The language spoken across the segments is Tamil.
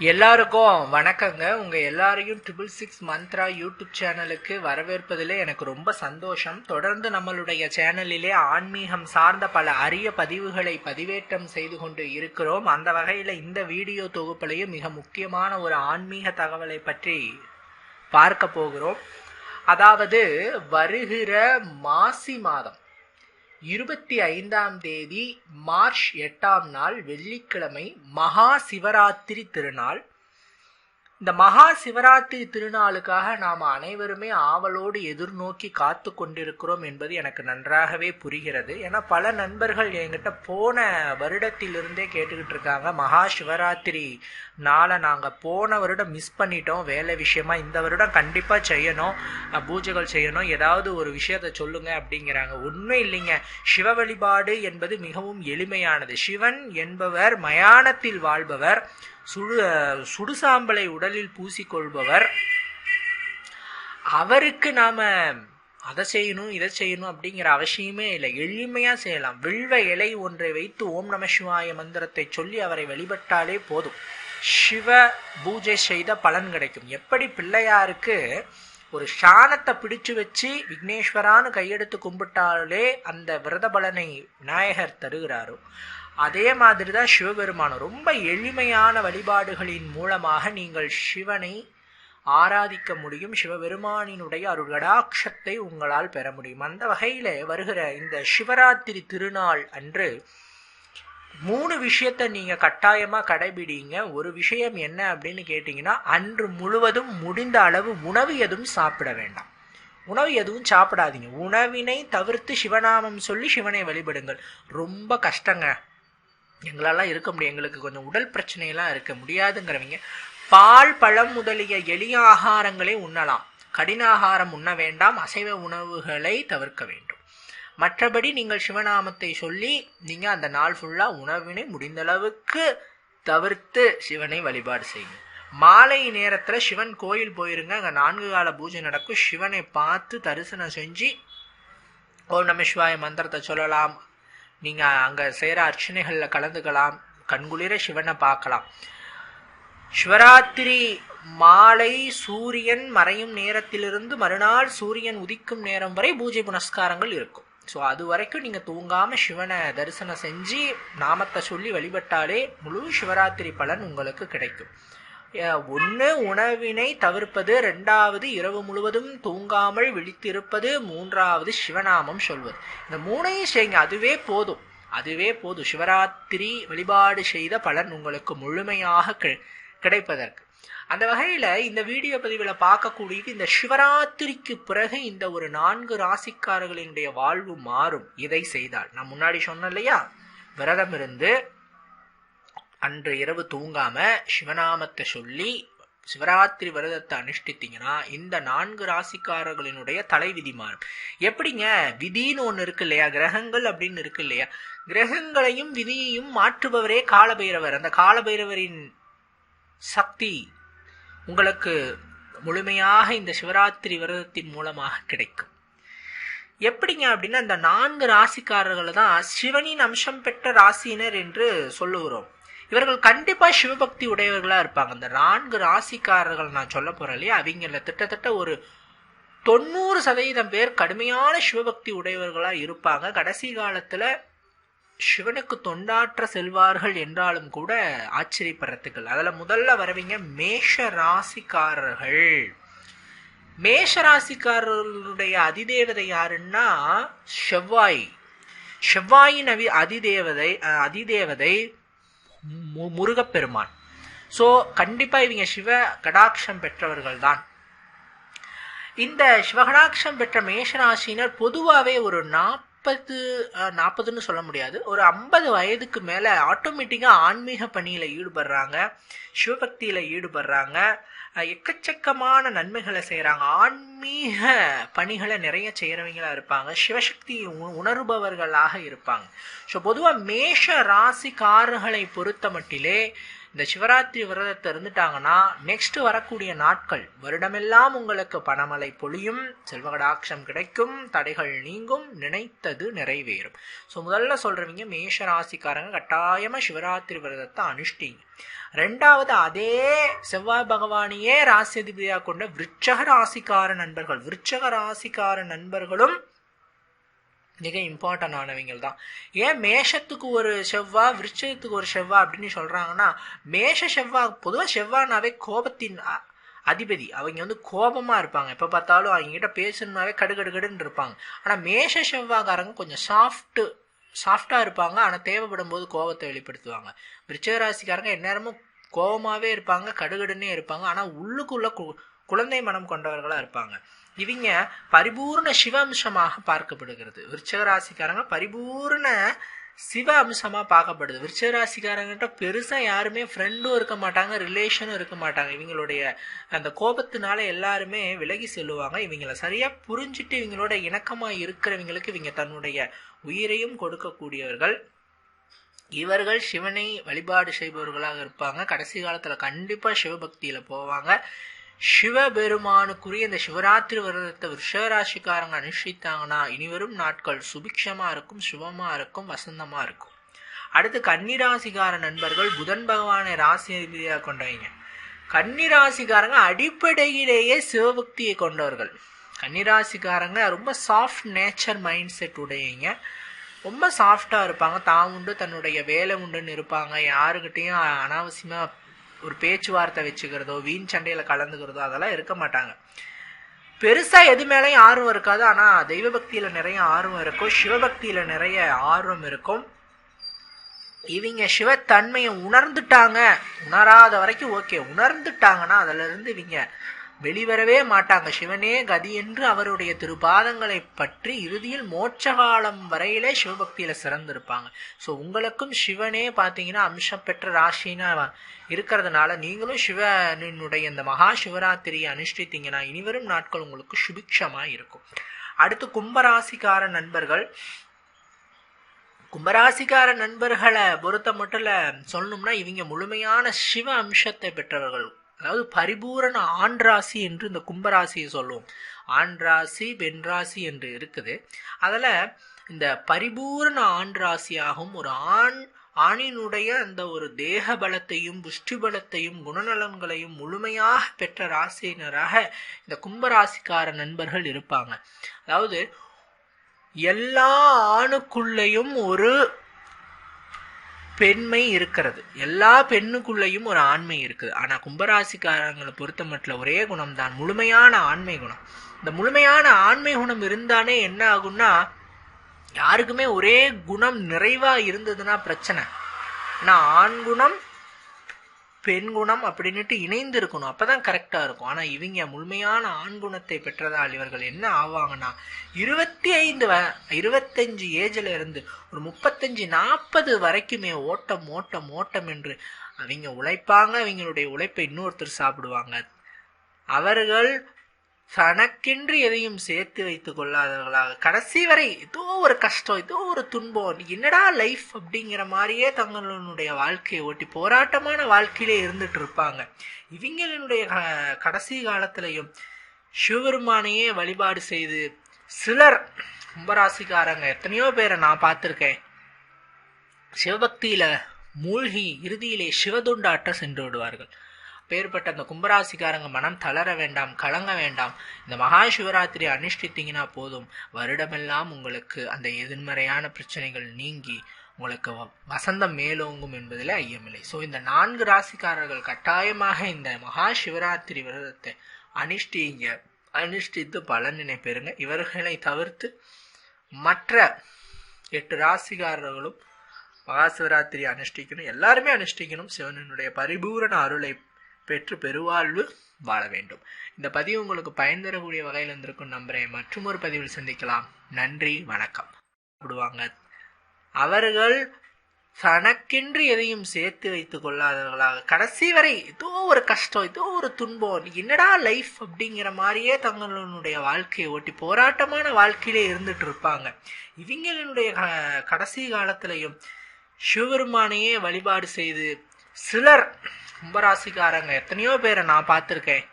எல்லாருக்கும் வணக்கங்க. உங்க எல்லாரையும் ட்ரிபிள் சிக்ஸ் மந்த்ரா யூடியூப் சேனலுக்கு வரவேற்பதிலே எனக்கு ரொம்ப சந்தோஷம். தொடர்ந்து நம்மளுடைய சேனலிலே ஆன்மீகம் சார்ந்த பல அரிய பதிவுகளை பதிவேற்றம் செய்து கொண்டு இருக்கிறோம். அந்த வகையில் இந்த வீடியோ தொகுப்பிலையும் மிக முக்கியமான ஒரு ஆன்மீக தகவலை பற்றி பார்க்க போகிறோம். அதாவது வருகிற மாசி மாதம். இருபத்தி ஐந்தாம் தேதி மார்ச் எட்டாம் நாள் வெள்ளிக்கிழமை மகா சிவராத்திரி திருநாள். இந்த மகா சிவராத்திரி திருநாளுக்காக நாம் அனைவருமே ஆவலோடு எதிர்நோக்கி காத்து கொண்டிருக்கிறோம் என்பது எனக்கு நன்றாகவே புரிகிறது. ஏன்னா பல நண்பர்கள் என்கிட்ட போன வருடத்திலிருந்தே கேட்டுக்கிட்டு இருக்காங்க மகா சிவராத்திரி நாளை நாங்கள் போன வருடம் மிஸ் பண்ணிட்டோம் வேலை விஷயமா இந்த வருடம் கண்டிப்பாக செய்யணும் பூஜைகள் செய்யணும் ஏதாவது ஒரு விஷயத்த சொல்லுங்க அப்படிங்கிறாங்க. உண்மை இல்லைங்க. சிவ வழிபாடு என்பது மிகவும் எளிமையானது. சிவன் என்பவர் மயானத்தில் வாழ்பவர். சுடு சுடுசாம்பலை உடலில் பூசிக்கொள்பவர். அவருக்கு நாம அதை செய்யணும் இதை செய்யணும் அப்படிங்கிற அவசியமே இல்லை. எளிமையா செய்யலாம். வில்வ இலை ஒன்றை வைத்து ஓம் நம சிவாய மந்திரத்தை சொல்லி அவரை வழிபட்டாலே போதும். சிவ பூஜை செய்த பலன் கிடைக்கும். எப்படி பிள்ளையாருக்கு ஒரு சாணத்தை பிடிச்சு வச்சு விக்னேஸ்வரான்னு கையெடுத்து கும்பிட்டாலே அந்த விரத பலனை விநாயகர் தருகிறாரோ அதே மாதிரி தான் சிவபெருமானம். ரொம்ப எளிமையான வழிபாடுகளின் மூலமாக நீங்கள் சிவனை ஆராதிக்க முடியும். சிவபெருமானினுடைய அருள்கடாட்சத்தை உங்களால் பெற முடியும். அந்த வகையில் வருகிற இந்த சிவராத்திரி திருநாள் அன்று மூணு விஷயத்தை நீங்கள் கட்டாயமாக கடைபிடிங்க. ஒரு விஷயம் என்ன அப்படின்னு கேட்டிங்கன்னா அன்று முழுவதும் முடிந்த அளவு உணவு எதுவும் சாப்பிட வேண்டாம். உணவு எதுவும் சாப்பிடாதீங்க. உணவினை தவிர்த்து சிவநாமம் சொல்லி சிவனை வழிபடுங்கள். ரொம்ப கஷ்டங்க. எங்களாலாம் இருக்க முடியும். எங்களுக்கு கொஞ்சம் உடல் பிரச்சனையெல்லாம் இருக்க முடியாதுங்கிறவங்க பால் பழம் முதலிய எளிய ஆகாரங்களை உண்ணலாம். கடின ஆகாரம் உண்ண வேண்டாம். அசைவ உணவுகளை தவிர்க்க வேண்டும். மற்றபடி நீங்கள் சிவநாமத்தை சொல்லி நீங்கள் அந்த நாள் ஃபுல்லாக உணவினை முடிந்தளவுக்கு தவிர்த்து சிவனை வழிபாடு செய்யுங்க. மாலை நேரத்தில் சிவன் கோயில் போயிருங்க. அங்கே நான்கு கால பூஜை நடக்கும். சிவனை பார்த்து தரிசனம் செஞ்சு ஓம் நம சிவாய மந்திரத்தை சொல்லலாம். நீங்கள் அங்கே செய்கிற அர்ச்சனைகளில் கலந்துக்கலாம். கண்குளிர சிவனை பார்க்கலாம். சிவராத்திரி மாலை சூரியன் மறையும் நேரத்திலிருந்து மறுநாள் சூரியன் உதிக்கும் நேரம் வரை பூஜை புனஸ்காரங்கள் இருக்கும். ஸோ அது வரைக்கும் நீங்கள் தூங்காமல் சிவனை தரிசனம் செஞ்சு நாமத்தை சொல்லி வழிபட்டாலே முழு சிவராத்திரி பலன் உங்களுக்கு கிடைக்கும். ஒன்று உணவினை தவிர்ப்பது ரெண்டாவது இரவு முழுவதும் தூங்காமல் விழித்திருப்பது மூன்றாவது சிவநாமம் சொல்வது. இந்த மூணையும் செய்யுங்க அதுவே போதும். அதுவே போதும். சிவராத்திரி வழிபாடு செய்த பலன் உங்களுக்கு முழுமையாக கிடைப்பதற்கு. அந்த வகையில இந்த வீடியோ பதிவில் பார்க்கக்கூடியது இந்த சிவராத்திரிக்கு பிறகு இந்த ஒரு நான்கு ராசிக்காரர்களினுடைய வாழ்வு மாறும். இதை செய்தால். நான் முன்னாடி சொன்னேன் இல்லையா? விரதம் இருந்து அன்று இரவு தூங்காம சிவநாமத்தை சொல்லி சிவராத்திரி விரதத்தை அனுஷ்டித்தீங்கன்னா இந்த நான்கு ராசிக்காரர்களினுடைய தலைவிதி மாறும். எப்படிங்க? விதின்னு ஒன்று இருக்கு இல்லையா? கிரகங்கள் அப்படின்னு இருக்கு இல்லையா? கிரகங்களையும் விதியையும் மாற்றுபவரே காலபைரவர். அந்த காலபைரவரின் சக்தி உங்களுக்கு முழுமையாக இந்த சிவராத்திரி விரதத்தின் மூலமாக கிடைக்கும். எப்படிங்க அப்படின்னா இந்த நான்கு ராசிக்காரர்களை தான் சிவனின் அம்சம் பெற்ற ராசியினர் என்று சொல்லுகிறோம். இவர்கள் கண்டிப்பா சிவபக்தி உடையவர்களா இருப்பாங்க. இந்த நான்கு ராசிக்காரர்கள் நான் சொல்ல போறேன் இல்லையா? அவங்கள கிட்டத்தட்ட ஒரு தொண்ணூறு சதவீதம் பேர் கடுமையான சிவபக்தி உடையவர்களா இருப்பாங்க. கடைசி காலத்துல சிவனுக்கு தொண்டாற்ற செல்வார்கள் என்றாலும் கூட ஆச்சரியப்படுறதுக்கு அதில் முதல்ல வரவங்க மேஷ ராசிக்காரர்கள். மேஷ ராசிக்காரர்களுடைய அதிதேவதை யாருன்னா? செவ்வாய். செவ்வாயின் அவி அதிதேவதை அதிதேவதை முருகப்பெருமான். ஸோ கண்டிப்பாக இவங்க சிவ கடாட்சம் பெற்றவர்கள் தான் இந்த சிவகடாட்சம் பெற்ற மேஷராசினர் பொதுவாகவே ஒரு நாற்பது நாற்பதுன்னு சொல்ல முடியாது. ஒரு ஐம்பது வயதுக்கு மேலே ஆட்டோமேட்டிக்காக ஆன்மீக பணியில் ஈடுபடுறாங்க. சிவபக்தியில் ஈடுபடுறாங்க. எக்கச்சக்கமான நன்மைகளை செய்கிறாங்க ஆன்மீக பணிகளை நிறைய செய்கிறவங்களாக இருப்பாங்க. சிவசக்தி உ- உணர்பவர்களாக இருப்பாங்க. ஸோ பொதுவாக மேஷ ராசிக்காரர்களை பொறுத்த மட்டிலே இந்த சிவராத்திரி விரதத்தை இருந்துட்டாங்கன்னா நெக்ஸ்ட் வரக்கூடிய நாட்கள் வருடமெல்லாம் உங்களுக்கு பணமலை பொழியும் செல்வகடாட்சம் கிடைக்கும் தடைகள் நீங்கும் நினைத்தது நிறைவேறும். ஸோ முதல்ல சொல்றவங்க மேஷ ராசிக்காரங்க கட்டாயமா சிவராத்திரி விரதத்தை அனுஷ்டிங்க. ரெண்டாவது அதே செவ்வாய் பகவானையே ராசியதிபதியா கொண்ட விருட்சக ராசிக்கார நண்பர்கள் விருட்சக ராசிக்கார நண்பர்களும் மிக இம்பார்ட்டன் ஆனவங்க தான். ஏன் மேஷத்துக்கு ஒரு செவ்வா விருச்சகத்துக்கு ஒரு செவ்வா அப்படின்னு சொல்கிறாங்கன்னா மேஷ செவ்வா பொதுவாக செவ்வானாவே கோபத்தின் அ- அதிபதி. அவங்க வந்து கோபமாக இருப்பாங்க. எப்போ பார்த்தாலும் அவங்க கிட்ட பேசணுனாவே கடுகடுகடுன்னு இருப்பாங்க. ஆனால் மேஷ செவ்வாய்க்காரங்க கொஞ்சம் சாஃப்ட்டு சாஃப்டாக இருப்பாங்க. ஆனால் தேவைப்படும் போது கோபத்தை வெளிப்படுத்துவாங்க. விருச்சிக ராசிக்காரங்க எந்நேரமும் கோபமாகவே இருப்பாங்க கடுகடுன்னே இருப்பாங்க. ஆனால் உள்ளுக்குள்ளே கு- குழந்தை மனம் கொண்டவர்களாக இருப்பாங்க. இவங்க பரிபூர்ண சிவ அம்சமாக பார்க்கப்படுகிறது. விருச்சகராசிக்காரங்க பரிபூர்ண சிவ அம்சமாக பார்க்கப்படுது. விருச்சிக ராசிக்காரங்கிட்ட யாருமே ஃப்ரெண்டும் இருக்க மாட்டாங்க ரிலேஷனும் இருக்க மாட்டாங்க. இவங்களுடைய அந்த கோபத்தினால எல்லாருமே விலகி செல்லுவாங்க. இவங்களை சரியாக புரிஞ்சுட்டு இவங்களோட இணக்கமாக இருக்கிறவங்களுக்கு இவங்க தன்னுடைய உயிரையும் கொடுக்கக்கூடியவர்கள். இவர்கள் சிவனை வழிபாடு செய்பவர்களாக இருப்பாங்க. கடைசி காலத்தில் கண்டிப்பாக சிவபக்தியில் போவாங்க. சிவபெருமானுக்குரிய இந்த சிவராத்திரி விரதத்தை விஷராசிக்காரங்க அனுஷ்டித்தாங்கன்னா இனிவரும் நாட்கள் சுபிக்ஷமா இருக்கும் சுபமா இருக்கும் வசந்தமா இருக்கும். அடுத்து கன்னிராசிக்கார நண்பர்கள் புதன் பகவானை ராசி அதிபதியா கொண்டவங்க. கன்னிராசிக்காரங்க அடிப்படையிலேயே சிவபக்தியை கொண்டவர்கள். கன்னிராசிக்காரங்க ரொம்ப சாஃப்ட் நேச்சர் மைண்ட் செட் உடையவங்க. ரொம்ப சாஃப்டாக இருப்பாங்க. தான் உண்டு தன்னுடைய வேலை உண்டுன்னு இருப்பாங்க. யாருக்கிட்டேயும் அனாவசியமாக ஒரு பேச்சுவார்த்தை வச்சுக்கிறதோ வீண் சண்டையில் கலந்துக்கிறதோ அதெல்லாம் இருக்க மாட்டாங்க. பெருசாக எது மேலேயும் ஆர்வம் இருக்காது. ஆனால் தெய்வ பக்தியில் நிறைய ஆர்வம் இருக்கும். சிவபக்தியில் நிறைய ஆர்வம் இருக்கும். இவங்க சிவத்தன்மையை உணர்ந்துட்டாங்க. உணராத வரைக்கும் ஓகே உணர்ந்துட்டாங்கன்னா அதிலிருந்து இவங்க வெளிவரவே மாட்டாங்க. சிவனே கதி என்று அவருடைய திருபாதங்களை பற்றி இறுதியில் மோட்ச காலம் வரையிலே சிவபக்தியில சிறந்திருப்பாங்க. ஸோ உங்களுக்கும் சிவனே பார்த்தீங்கன்னா அம்சம் பெற்ற ராசினா இருக்கிறதுனால நீங்களும் சிவனுடைய இந்த மகா சிவராத்திரியை அனுஷ்டித்தீங்கன்னா இனிவரும் நாட்கள் உங்களுக்கு சுபிக்ஷமா இருக்கும். அடுத்து கும்பராசிக்கார நண்பர்கள். கும்பராசிக்கார நண்பர்களை பொறுத்த மட்டும் சொல்லணும்னா இவங்க முழுமையான சிவ அம்சத்தை பெற்றவர்கள். அதாவது பரிபூரண ஆண்ராசி என்று இந்த கும்பராசியை சொல்லுவோம். ஆண்ராசி பெண்ராசி என்று இருக்குது. அதில் இந்த பரிபூரண ஆண்ராசியாகவும் ஒரு ஆண் ஆணினுடைய அந்த ஒரு தேக பலத்தையும் புஷ்டி பலத்தையும் குணநலன்களையும் முழுமையாக பெற்ற ராசியினராக இந்த கும்பராசிக்கார நண்பர்கள் இருப்பாங்க. அதாவது எல்லா ஆணுக்குள்ளேயும் ஒரு பெண்மை இருக்கிறது. எல்லா பெண்ணுக்குள்ளேயும் ஒரு ஆண்மை இருக்குது. ஆனால் கும்பராசிக்காரங்களை பொறுத்த மட்டும் ஒரே குணம் தான் முழுமையான ஆண்மை குணம். இந்த முழுமையான ஆண்மை குணம் இருந்தானே என்ன ஆகும்னா யாருக்குமே ஒரே குணம் நிறைவாக இருந்ததுன்னா பிரச்சனை. ஆனா ஆண் குணம் பெண் குணம் அப்படின்னுட்டு இணைந்து இருக்கணும் அப்பதான் கரெக்டா இருக்கும். ஆனா இவங்க முழுமையான ஆண் குணத்தை பெற்றதால் இவர்கள் என்ன ஆவாங்கன்னா இருபத்தி ஐந்து வ இருபத்தஞ்சு ஏஜ்ல இருந்து ஒரு முப்பத்தஞ்சு நாற்பது வரைக்குமே ஓட்டம் ஓட்டம் ஓட்டம் என்று அவங்க உழைப்பாங்க. அவங்களுடைய உழைப்பை இன்னொருத்தர் சாப்பிடுவாங்க. அவர்கள் தனக்கென்று எதையும் சேர்த்து வைத்துக் கொள்ளாதவர்களாக கடைசி வரை ஏதோ ஒரு கஷ்டம் ஏதோ ஒரு துன்பம் என்னடா லைஃப் அப்படிங்கிற மாதிரியே தங்களுடைய வாழ்க்கையை ஓட்டி போராட்டமான வாழ்க்கையிலே இருந்துட்டு இருப்பாங்க. இவங்களுடைய க- கடைசி காலத்திலையும் சிவபெருமானையே வழிபாடு செய்து சிலர் கும்பராசிக்காரங்க எத்தனையோ பேரை நான் பார்த்துருக்கேன். சிவபக்தியில மூழ்கி இறுதியிலே சிவதுண்டாட்ட சென்று விடுவார்கள். பேர்பட்ட அந்த கும்பராசிக்காரங்க மனம் தளர வேண்டாம் கலங்க வேண்டாம். இந்த மகா சிவராத்திரி அனுஷ்டித்தீங்கன்னா போதும். வருடமெல்லாம் உங்களுக்கு அந்த எதிர்மறையான பிரச்சனைகள் நீங்கி உங்களுக்கு வ- வசந்தம் மேலோங்கும் என்பதில் ஐயமில்லை. ஸோ இந்த நான்கு ராசிக்காரர்கள் கட்டாயமாக இந்த மகா சிவராத்திரி விரதத்தை அனுஷ்டிங்க அனுஷ்டித்து பலனினை பெறுங்க. இவர்களை தவிர்த்து மற்ற எட்டு ராசிக்காரர்களும் மகா சிவராத்திரி அனுஷ்டிக்கணும். எல்லாருமே அனுஷ்டிக்கணும். சிவனனுடைய பரிபூரண அருளை பெற்று பெருவாழ்வு வாழ வேண்டும். இந்த பதிவு உங்களுக்கு பயன் தரக்கூடிய வகையில் இருந்திருக்கும் நம்புறேன். மற்றும் ஒரு பதிவில் சந்திக்கலாம். நன்றி வணக்கம். விடுவாங்க. அவர்கள் தனக்கென்று எதையும் சேர்த்து வைத்துக் கொள்ளாதவர்களாக கடைசி வரை ஏதோ ஒரு கஷ்டம் ஏதோ ஒரு துன்பம் என்னடா லைஃப் அப்படிங்கிற மாதிரியே தங்களுடைய வாழ்க்கையை ஓட்டி போராட்டமான வாழ்க்கையிலே இருந்துட்டு இருப்பாங்க. இவங்களுடைய க- கடைசி காலத்திலையும் சிவபெருமானையே வழிபாடு செய்து சிலர் கும்பராசிக்காரங்க. எத்தனையோ பேரை நான் பார்த்துருக்கேன்.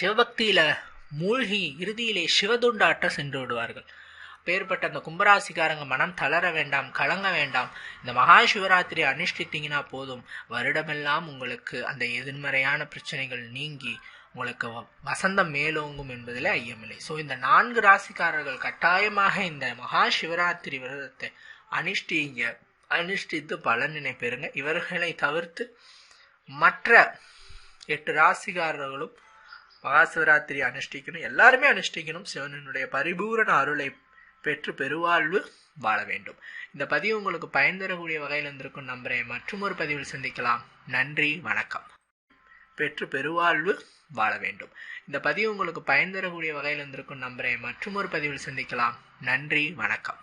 சிவபக்தியில மூழ்கி இறுதியிலே சிவதுண்டாட்ட சென்று விடுவார்கள். பேர்பட்ட அந்த கும்பராசிக்காரங்க மனம் தளர வேண்டாம் கலங்க வேண்டாம். இந்த மகா சிவராத்திரி அனுஷ்டித்தீங்கன்னா போதும். வருடமெல்லாம் உங்களுக்கு அந்த எதிர்மறையான பிரச்சனைகள் நீங்கி உங்களுக்கு வ- வசந்தம் மேலோங்கும் என்பதில் ஐயமில்லை. ஸோ இந்த நான்கு ராசிக்காரர்கள் கட்டாயமாக இந்த மகா சிவராத்திரி விரதத்தை அனுஷ்டிங்க அனுஷ்டித்து பலனினை பெறுங்க. இவர்களை தவிர்த்து மற்ற எட்டு ராசிகாரர்களும் மகாசிவராத்திரி அனுஷ்டிக்கணும் எல்லாருமே அனுஷ்டிக்கணும். சிவனினுடைய பரிபூரண அருளை பெற்று பெருவாழ்வு வாழ வேண்டும். இந்த பதிவு உங்களுக்கு பயன் தரக்கூடிய வகையில் இருந்திருக்கும் நம்புறேன். மற்றும் ஒரு பதிவில் சந்திக்கலாம். நன்றி வணக்கம். பெற்று பெருவாழ்வு வாழ வேண்டும். இந்த பதிவு உங்களுக்கு பயன் தரக்கூடிய வகையில் இருந்திருக்கும் நம்புறேன். மற்றும் ஒரு பதிவில் சந்திக்கலாம். நன்றி வணக்கம்.